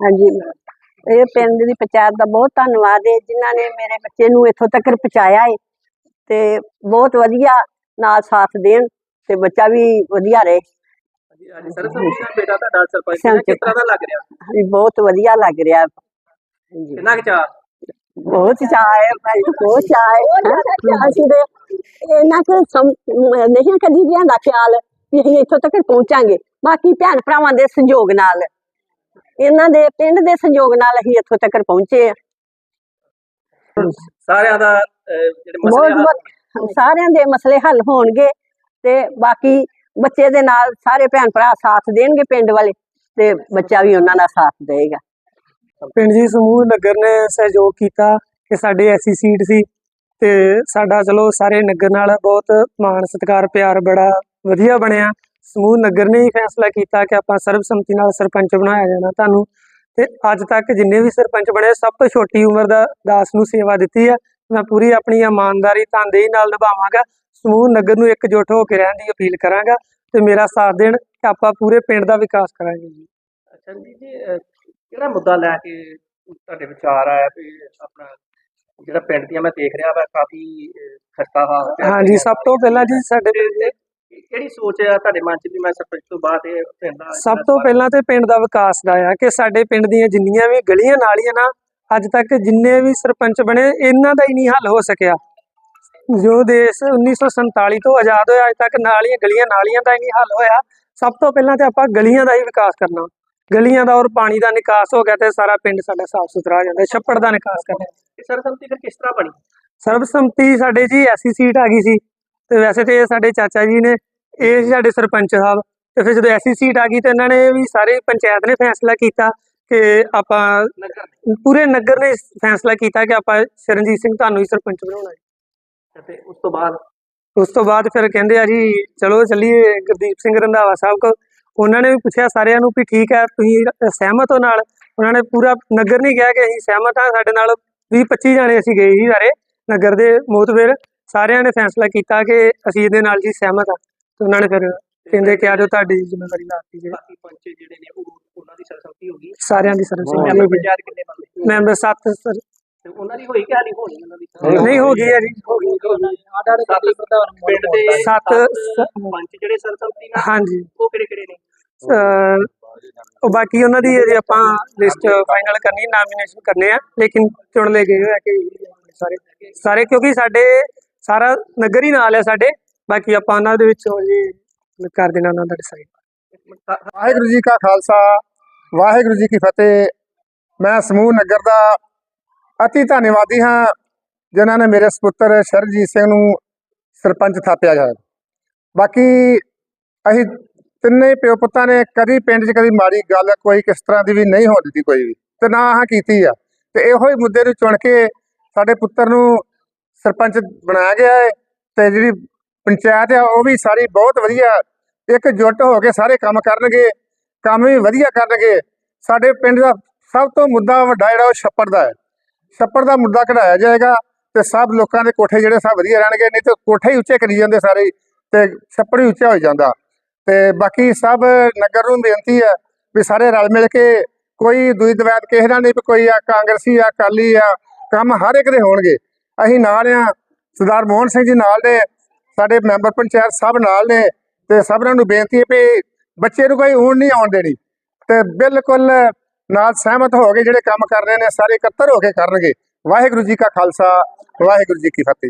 ਹਾਂਜੀ। ਇਹ ਪਿੰਡ ਦੀ ਪੰਚਾਇਤ ਦਾ ਬਹੁਤ ਧੰਨਵਾਦ ਹੈ ਜਿਨ੍ਹਾਂ ਨੇ ਮੇਰੇ ਬੱਚੇ ਨੂੰ ਇੱਥੋਂ ਤੱਕ ਪਹੁੰਚਾਇਆ ਹੈ ਤੇ ਬਹੁਤ ਵਧੀਆ ਨਾਲ ਸਾਥ ਦੇਣ ਤੇ ਬੱਚਾ ਵੀ ਵਧੀਆ ਰਹੇ। ਹਾਂਜੀ ਹਾਂਜੀ। ਸਰਸਵਤੀ ਦਾ ਬੇਟਾ ਤੁਹਾਡਾ ਸਰਪੰਚ ਹੈ ਸਰਪੰਚ। ਕਿਸ ਤਰ੍ਹਾਂ ਦਾ ਲੱਗ ਰਿਹਾ? ਹਾਂਜੀ ਬਹੁਤ ਵਧੀਆ ਲੱਗ ਰਿਹਾ। ਕਿੰਨਾ ਬਹੁਤ ਚਾਅ ਹੈ ਭਾਈ ਬਹੁਤ ਚਾਅ ਹੈ। ਅਸੀਂ ਦੇ ਇਹਨਾਂ ਕੇ ਸਮ ਨਹੀਂ ਕਦੀ ਵੀ ਆਂਦਾ ਖਿਆਲ ਵੀ ਅਸੀਂ ਇੱਥੋਂ ਤੱਕ ਪਹੁੰਚਾਂਗੇ। ਬਾਕੀ ਭੈਣ ਭਰਾਵਾਂ ਦੇ ਸੰਯੋਗ ਨਾਲ। ਇਹਨਾਂ ਦੇ ਪਿੰਡ ਦੇ ਸੰਯੋਗ ਨਾਲ ਅਸੀਂ ਇੱਥੋਂ ਤੱਕ ਪਹੁੰਚੇ ਆ ਸਾਰਿਆਂ ਦਾ ਜਿਹੜੇ ਮਸਲੇ ਬਹੁਤ ਸਾਰਿਆਂ ਦੇ ਮਸਲੇ ਹੱਲ ਹੋਣਗੇ ਤੇ ਬਾਕੀ ਬੱਚੇ ਦੇ ਨਾਲ ਸਾਰੇ ਭੈਣ ਭਰਾ ਸਾਥ ਦੇਣਗੇ ਪਿੰਡ ਵਾਲੇ ਤੇ ਬੱਚਾ ਵੀ ਉਹਨਾਂ ਦਾ ਸਾਥ ਦੇਗਾ ਪਿੰਡ ਜੀ ਸਮੂਹ ਨਗਰ ਨੇ ਸਹਿਯੋਗ ਕੀਤਾ ਕਿ ਸਾਡੇ ਐਸੀ ਸੀਟ ਸੀ ਤੇ ਸਾਡਾ ਚਲੋ ਸਾਰੇ ਨਗਰ ਨਾਲ ਬਹੁਤ ਮਾਣ ਸਤਿਕਾਰ ਪਿਆਰ ਬੜਾ ਵਧੀਆ ਬਣਿਆ। ਸਮੂਹ ਨਗਰ ਨੇ ਹੀ ਫੈਸਲਾ ਕੀਤਾ ਕਿ ਆਪਾਂ ਸਰਬਸੰਮਤੀ ਨਾਲ ਸਰਪੰਚ ਬਣਾਇਆ ਜਾਣਾ ਤੁਹਾਨੂੰ। ਤੇ ਅੱਜ ਤੱਕ ਜਿੰਨੇ ਵੀ ਸਰਪੰਚ ਬਣੇ ਸਭ ਤੋਂ ਛੋਟੀ ਉਮਰ ਦਾ ਦਾਸ ਨੂੰ ਸੇਵਾ ਦਿੱਤੀ ਹੈ ਮੈਂ ਪੂਰੀ ਆਪਣੀ ਇਮਾਨਦਾਰੀ ਤਨਦੇਹੀ ਨਾਲ ਨਿਭਾਵਾਂਗਾ। ਸਮੂਹ ਨਗਰ ਨੂੰ ਇਕਜੁੱਟ ਹੋ ਕੇ ਰਹਿਣ ਦੀ ਅਪੀਲ ਕਰਾਂਗਾ ਤੇ ਮੇਰਾ ਸਾਥ ਦੇਣ ਕਿ ਆਪਾਂ ਪੂਰੇ ਪਿੰਡ ਦਾ ਵਿਕਾਸ ਕਰਾਂਗੇ ਜੀ। ਅੱਛਾ ਕਿਹੜਾ ਮੁੱਦਾ ਲੈ ਕੇ ਤੁਹਾਡੇ ਵਿਚਾਰ ਆਇਆ ਵੀ ਆਪਣਾ ਜਿਹੜਾ ਪਿੰਡ ਦੀਆਂ ਮੈਂ ਦੇਖ ਰਿਹਾ ਵਾ ਕਾਫੀ ਖਸਤਾ ਹਾਲ ਹੈ। ਹਾਂਜੀ ਸਭ ਤੋਂ ਪਹਿਲਾਂ ਜੀ ਸਾਡੇ ਕਿਹੜੀ ਸੋਚ ਹੈ ਤੁਹਾਡੇ ਮਨ 'ਚ ਵੀ ਮੈਂ ਸਰਪੰਚ ਤੋਂ ਬਾਅਦ ਇਹ ਪਿੰਡ ਦਾ ਸਭ ਤੋਂ ਪਹਿਲਾਂ ਤੇ ਪਿੰਡ ਦਾ ਵਿਕਾਸ ਦਾ ਆ ਕਿ ਸਾਡੇ ਪਿੰਡ ਦੀਆਂ ਜਿੰਨੀਆਂ ਵੀ ਗਲੀਆਂ ਨਾਲੀਆਂ ਨਾ ਅੱਜ ਤੱਕ ਜਿੰਨੇ ਵੀ ਸਰਪੰਚ ਬਣੇ ਇਹਨਾਂ ਦਾ ਹੀ ਨਹੀਂ ਹੱਲ ਹੋ ਸਕਿਆ। ਜੋ ਦੇਸ਼ 1947 ਤੋਂ ਆਜ਼ਾਦ ਹੋਇਆ ਅੱਜ ਤੱਕ ਨਾਲੀਆਂ ਗਲੀਆਂ ਨਾਲੀਆਂ ਦਾ ਹੀ ਨਹੀਂ ਹੱਲ ਹੋਇਆ। ਸਭ ਤੋਂ ਪਹਿਲਾਂ ਤੇ ਆਪਾਂ ਗਲੀਆਂ ਦਾ ਹੀ ਵਿਕਾਸ ਕਰਨਾ। ਗਲੀਆਂ ਦਾ ਔਰ ਪਾਣੀ ਦਾ ਨਿਕਾਸ ਹੋ ਗਿਆ ਤੇ ਸਾਰਾ ਪਿੰਡ ਸਾਡਾ ਸਾਫ਼ ਸੁਥਰਾ ਹੋ ਜਾਂਦਾ ਛੱਪੜ ਦਾ ਨਿਕਾਸ ਕਰਨਾ। ਇਹ ਸਰਸੰਮਤੀ ਫਿਰ ਕਿਸ ਤਰ੍ਹਾਂ ਬਣੀ? ਸਰਬਸੰਮਤੀ ਸਾਡੇ ਜੀ ਐਸੀ ਸੀਟ ਆ ਗਈ ਸੀ। ਤੇ ਵੈਸੇ ਤੇ ਸਾਡੇ ਚਾਚਾ ਜੀ ਨੇ ਇਹ ਸਾਡੇ ਸਰਪੰਚ ਸਾਹਿਬ। ਤੇ ਫਿਰ ਜਦੋਂ ਐਸੀ ਸੀਟ ਆ ਗਈ ਤੇ ਇਹਨਾਂ ਨੇ ਵੀ ਸਾਰੇ ਪੰਚਾਇਤ ਨੇ ਫੈਸਲਾ ਕੀਤਾ ਕਿ ਆਪਾਂ ਪੂਰੇ ਨਗਰ ਨੇ ਫੈਸਲਾ ਕੀਤਾ ਕਿ ਆਪਾਂ ਸ਼ਰਨਜੀਤ ਸਿੰਘ ਤੁਹਾਨੂੰ ਹੀ ਸਰਪੰਚ ਬਣਾਉਣਾ ਹੈ। ਤੇ ਉਸ ਤੋਂ ਬਾਅਦ? ਉਸ ਤੋਂ ਬਾਅਦ ਫਿਰ ਕਹਿੰਦੇ ਆ ਜੀ ਚਲੋ ਚੱਲੀਏ ਗੁਰਦੀਪ ਸਿੰਘ ਰੰਧਾਵਾ ਸਾਹਿਬ ਕੋ। ਉਹਨਾਂ ਨੇ ਵੀ ਪੁੱਛਿਆ ਸਾਰਿਆਂ ਨੂੰ ਵੀ ਠੀਕ ਹੈ ਤੁਸੀਂ ਸਹਿਮਤ ਹੋ ਨਾਲ? ਉਹਨਾਂ ਨੇ ਪੂਰਾ ਨਗਰ ਨਹੀਂ ਕਿਹਾ ਕਿ ਅਸੀਂ ਸਹਿਮਤ ਹਾਂ ਸਾਡੇ ਨਾਲ 20 25 ਜਾਣੇ ਅਸੀਂ ਗਏ ਸੀ ਸਾਰੇ ਨਗਰ ਦੇ ਮੋਤਬਰ ਸਾਰਿਆਂ ਨੇ ਫੈਸਲਾ ਕੀਤਾ ਕਿ ਅਸੀਂ ਇਹਦੇ ਨਾਲ ਜੀ ਸਹਿਮਤ ਹਾਂ ਤੇ ਉਹਨਾਂ ਨੇ ਫਿਰ ਕਹਿੰਦੇ ਕਿ ਆ ਜੋ ਤੁਹਾਡੀ ਜ਼ਿੰਮੇਵਾਰੀ ਲਾਤੀ ਜੇ ਬਾਕੀ ਪੰਚ ਜਿਹੜੇ ਨੇ ਉਹ ਉਹਨਾਂ ਦੀ ਸਰਸੰਮਤੀ ਹੋ ਗਈ। ਸਾਰਿਆਂ ਦੀ ਸਰਵਿਸ ਮੈਂਬਰ ਪੰਚਾਇਤ ਕਿੰਨੇ ਬੰਦੇ ਮੈਂਬਰ ਸੱਤ ਸਰ। ਤੇ ਉਹਨਾਂ ਦੀ ਹੋਈ ਕਿ ਹਾਲੀ ਹੋਣੀ ਉਹਨਾਂ ਦੀ? ਨਹੀਂ ਹੋ ਗਈ ਹੈ ਜੀ। ਹੋ ਗਈ ਪਿੰਡ ਦੇ ਸੱਤ ਪੰਚ ਜਿਹੜੇ ਸਰਸੰਮਤੀ ਨਾਲ ਹਾਂਜੀ। ਉਹ ਕਿਹੜੇ ਕਿਹੜੇ ਨੇ? ਉਹ ਬਾਕੀ ਉਹਨਾਂ ਦੀ ਅਜੇ ਆਪਾਂ ਲਿਸਟ ਫਾਈਨਲ ਕਰਨੀ ਨਾਮੀਨੇਸ਼ਨ ਕਰਨੇ ਆ ਲੇਕਿਨ ਚੁਣ ਲਏ ਗਏ ਹੋਏ ਆ ਕਿ ਸਾਰੇ। ਸਾਰੇ ਕਿਉਂਕਿ ਸਾਡੇ ਸਾਰਾ ਨਗਰ ਹੀ ਨਾਲ ਹੈ ਸਾਡੇ। ਬਾਕੀ ਆਪਾਂ ਉਹਨਾਂ ਦੇ ਵਿੱਚੋਂ ਜੀ ਕਰ ਦੇਣਾ ਉਹਨਾਂ ਦਾ ਡਿਸਾਈਡ ਵਾਹਿਗੁਰੂ ਜੀ ਕਾ ਖਾਲਸਾ, ਵਾਹਿਗੁਰੂ ਜੀ ਕੀ ਫਤਿਹ। ਮੈਂ ਸਮੂਹ ਨਗਰ ਦਾ ਅਤੀ ਧੰਨਵਾਦੀ ਹਾਂ, ਜਿਨ੍ਹਾਂ ਨੇ ਮੇਰੇ ਸੁਪੁੱਤਰ ਸ਼ਰਜੀਤ ਸਿੰਘ ਨੂੰ ਸਰਪੰਚ ਥਾਪਿਆ ਹੈ। ਬਾਕੀ ਅਸੀਂ ਤਿੰਨੇ ਪਿਓ ਪੁੱਤਾਂ ਨੇ ਕਦੀ ਪਿੰਡ 'ਚ ਕਦੀ ਮਾੜੀ ਗੱਲ, ਕੋਈ ਕਿਸ ਤਰ੍ਹਾਂ ਦੀ ਵੀ ਨਹੀਂ ਹੋਣ ਦਿੱਤੀ ਕੋਈ ਵੀ। ਤੇ ਨਾ ਆਹ ਕੀਤੀ ਆ। ਤੇ ਇਹੋ ਹੀ ਮੁੱਦੇ ਨੂੰ ਚੁਣ ਕੇ ਸਾਡੇ ਪੁੱਤਰ ਨੂੰ ਸਰਪੰਚ ਬਣਾਇਆ ਗਿਆ ਹੈ ਤੇ ਜਿਹੜੀ ਪੰਚਾਇਤ ਆ, ਉਹ ਵੀ ਸਾਰੀ ਬਹੁਤ ਵਧੀਆ ਇੱਕ ਜੁੱਟ ਹੋ ਕੇ ਸਾਰੇ ਕੰਮ ਕਰਨਗੇ, ਕੰਮ ਵੀ ਵਧੀਆ ਕਰਨਗੇ। ਸਾਡੇ ਪਿੰਡ ਦਾ ਸਭ ਤੋਂ ਮੁੱਦਾ ਵੱਡਾ ਜਿਹੜਾ ਉਹ ਛੱਪੜ ਦਾ ਹੈ। ਛੱਪੜ ਦਾ ਮੁੱਦਾ ਕਢਾਇਆ ਜਾਏਗਾ ਤੇ ਸਭ ਲੋਕਾਂ ਦੇ ਕੋਠੇ ਜਿਹੜੇ ਸਭ ਵਧੀਆ ਰਹਿਣਗੇ, ਨਹੀਂ ਤੇ ਕੋਠੇ ਹੀ ਉੱਚੇ ਕਰੀ ਜਾਂਦੇ ਸਾਰੇ ਹੀ ਤੇ ਛੱਪੜ ਹੀ ਉੱਚਾ ਹੋ ਜਾਂਦਾ। ਤੇ ਬਾਕੀ ਸਭ ਨਗਰ ਨੂੰ ਬੇਨਤੀ ਹੈ ਵੀ ਸਾਰੇ ਰਲ ਮਿਲ ਕੇ ਕੋਈ ਦੂਜੀ ਦਵੈਤ ਕਿਸੇ ਨਾਲ ਨਹੀਂ ਵੀ ਕੋਈ ਆ, ਕਾਂਗਰਸੀ ਆ, ਅਕਾਲੀ ਆ, ਕੰਮ ਹਰ ਇੱਕ ਦੇ ਹੋਣਗੇ। ਅਸੀਂ ਨਾਲ ਆ। ਸਰਦਾਰ ਮੋਹਨ ਸਿੰਘ ਜੀ ਨਾਲ ਨੇ, ਸਾਡੇ ਮੈਂਬਰ ਪੰਚਾਇਤ ਸਭ ਨਾਲ ਨੇ ਤੇ ਸਭਨਾਂ ਨੂੰ ਬੇਨਤੀ ਹੈ ਵੀ ਬੱਚੇ ਨੂੰ ਕੋਈ ਊਣ ਨਹੀਂ ਆਉਣ ਦੇਣੀ ਤੇ ਬਿਲਕੁਲ ਨਾਲ ਸਹਿਮਤ ਹੋ ਕੇ ਜਿਹੜੇ ਕੰਮ ਕਰ ਰਹੇ ਨੇ, ਸਾਰੇ ਇਕੱਤਰ ਹੋ ਕੇ ਕਰਨਗੇ। ਵਾਹਿਗੁਰੂ ਜੀ ਕਾ ਖਾਲਸਾ, ਵਾਹਿਗੁਰੂ ਜੀ ਕੀ ਫਤਿਹ।